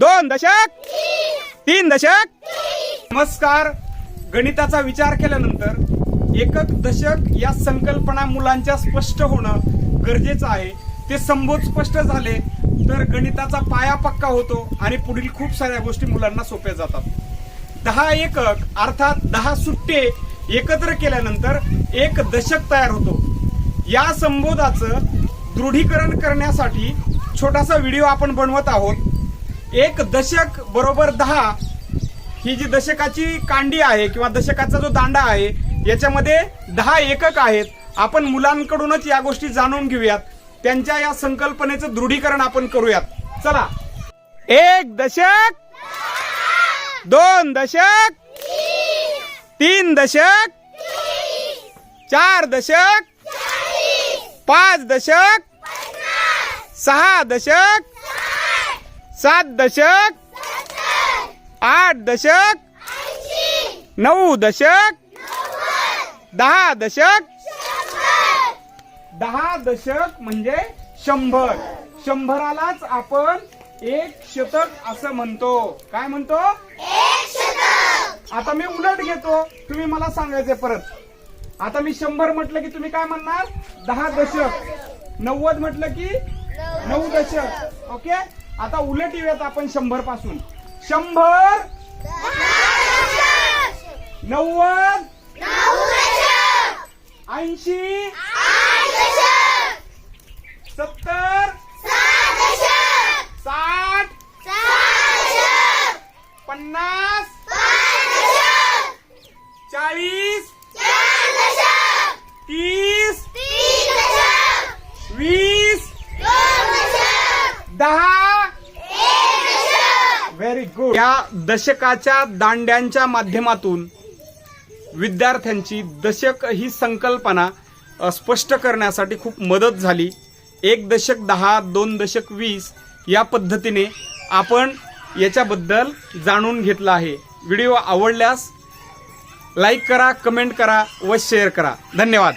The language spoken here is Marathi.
दोन दशक तीन दशक. नमस्कार. गणिताचा विचार केल्यानंतर एकक दशक या संकल्पना मुलांच्या स्पष्ट होणं गरजेचं आहे. ते संबोध स्पष्ट झाले तर गणिताचा पाया पक्का होतो आणि पुढील खूप साऱ्या गोष्टी मुलांना सोप्या जातात. दहा एकक अर्थात दहा सुट्टे एकत्र केल्यानंतर एक दशक तयार होतो. या संबोधाचं दृढीकरण करण्यासाठी छोटासा व्हिडिओ आपण बनवत आहोत. एक दशक बरोबर दहा ही जी दशकाची कांडी आहे किंवा दशकाचा जो दांडा आहे याच्यामध्ये दहा एकक आहेत. आपण मुलांकडूनच या गोष्टी जाणून घेऊयात. त्यांच्या या संकल्पनेचं दृढीकरण आपण करूयात. चला. एक दशक दोन दशक तीन दशक चार दशक पाच दशक सहा दशक सात दशक आठ दशक नऊ दशक दहा दशक दहा दशक म्हणजे शंभर. शंभरालाच आपण एक शतक असं म्हणतो. काय म्हणतो? आता मी उलट घेतो. तुम्ही मला सांगायचे परत. आता मी शंभर म्हटलं की तुम्ही काय म्हणणार? दहा दशक. नव्वद म्हटलं की नऊ दशक. ओके? आता उलट येऊयात आपण शंभरपासून. शंभर नव्वद ऐंशी सत्तर साठ पन्नास चाळीस तीस वीस दहा व्हेरी गुड या दशकाच्या दांड्यांच्या माध्यमातून विद्यार्थ्यांची दशक ही संकल्पना स्पष्ट करण्यासाठी खूप मदत झाली. एक दशक दहा दोन दशक वीस या पद्धतीने आपण याच्याबद्दल जाणून घेतलं आहे. व्हिडिओ आवडल्यास लाईक करा कमेंट करा व शेअर करा. धन्यवाद.